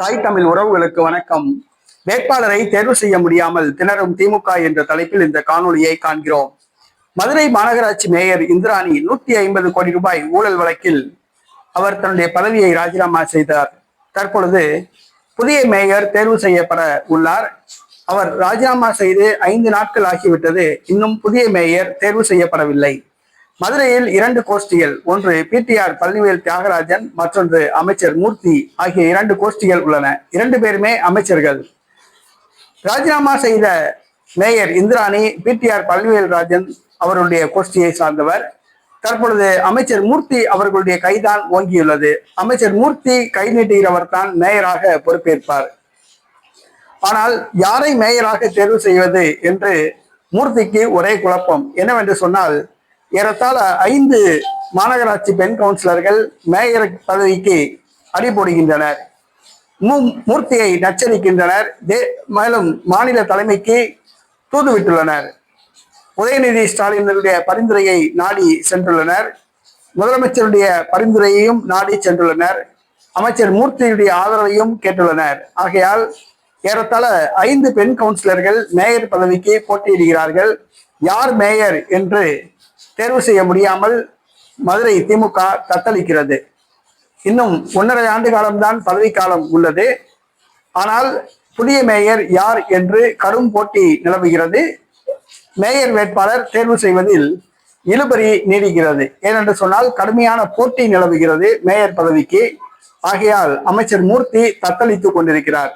தாய் தமிழ் உறவுகளுக்கு வணக்கம். வேட்பாளரை தேர்வு செய்ய முடியாமல் திணறும் திமுக என்ற தலைப்பில் இந்த காணொலியை காண்கிறோம். மதுரை மாநகராட்சி மேயர் இந்திராணி நூத்தி ஐம்பது கோடி ரூபாய் ஊழல் வழக்கில் அவர் தன்னுடைய பதவியை ராஜினாமா செய்தார். தற்பொழுது புதிய மேயர் தேர்வு செய்யப்பட உள்ளார். அவர் ராஜினாமா செய்து ஐந்து நாட்கள் ஆகிவிட்டது. இன்னும் புதிய மேயர் தேர்வு செய்யப்படவில்லை. மதுரையில் இரண்டு கோஷ்டிகள் ஒன்று பிடிஆர் பழனிவேல் தியாகராஜன் மற்றொன்று அமைச்சர் மூர்த்தி ஆகிய இரண்டு கோஷ்டிகள் உள்ளன. இரண்டு பேருமே அமைச்சர்கள். ராஜினாமா செய்த மேயர் இந்திராணி பிடிஆர் பழனிவேல் ராஜன் அவருடைய கோஷ்டியை சார்ந்தவர். தற்பொழுது அமைச்சர் மூர்த்தி அவர்களுடைய கைதான் ஓங்கியுள்ளது. அமைச்சர் மூர்த்தி கை நீட்டுகிறவர் தான் மேயராக பொறுப்பேற்பார். ஆனால் யாரை மேயராக தேர்வு செய்வது என்று மூர்த்திக்கு ஒரே குழப்பம். என்னவென்று சொன்னால் ஏறத்தாழ ஐந்து மாநகராட்சி பெண் கவுன்சிலர்கள் மேயர் பதவிக்கு அடிபோடுகின்றனர் மு மூர்த்தியை நச்சரிக்கின்றனர். தே- மேலும் மாநில தலைமைக்கு தூதுவிட்டுள்ளனர். உதயநிதி ஸ்டாலினுடைய பரிந்துரையை நாடி சென்றுள்ளனர். முதலமைச்சருடைய பரிந்துரையையும் நாடி சென்றுள்ளனர். அமைச்சர் மூர்த்தியுடைய ஆதரவையும் கேட்டுள்ளனர். ஆகையால் ஏறத்தாழ ஐந்து பெண் கவுன்சிலர்கள் மேயர் பதவிக்கு போட்டியிடுகிறார்கள். யார் மேயர் என்று தேர்வு செய்ய முடியாமல் மதுரை திமுக தத்தளிக்கிறது. இன்னும் ஒன்றரை ஆண்டு காலம்தான் பதவிக்காலம் உள்ளது. ஆனால் புதிய மேயர் யார் என்று கடும் போட்டி நிலவுகிறது. மேயர் வேட்பாளர் தேர்வு செய்வதில் இழுபறி நீடிக்கிறது. ஏனென்று சொன்னால் கடுமையான போட்டி நிலவுகிறது மேயர் பதவிக்கு. ஆகையால் அமைச்சர் மூர்த்தி தத்தளித்துக் கொண்டிருக்கிறார்.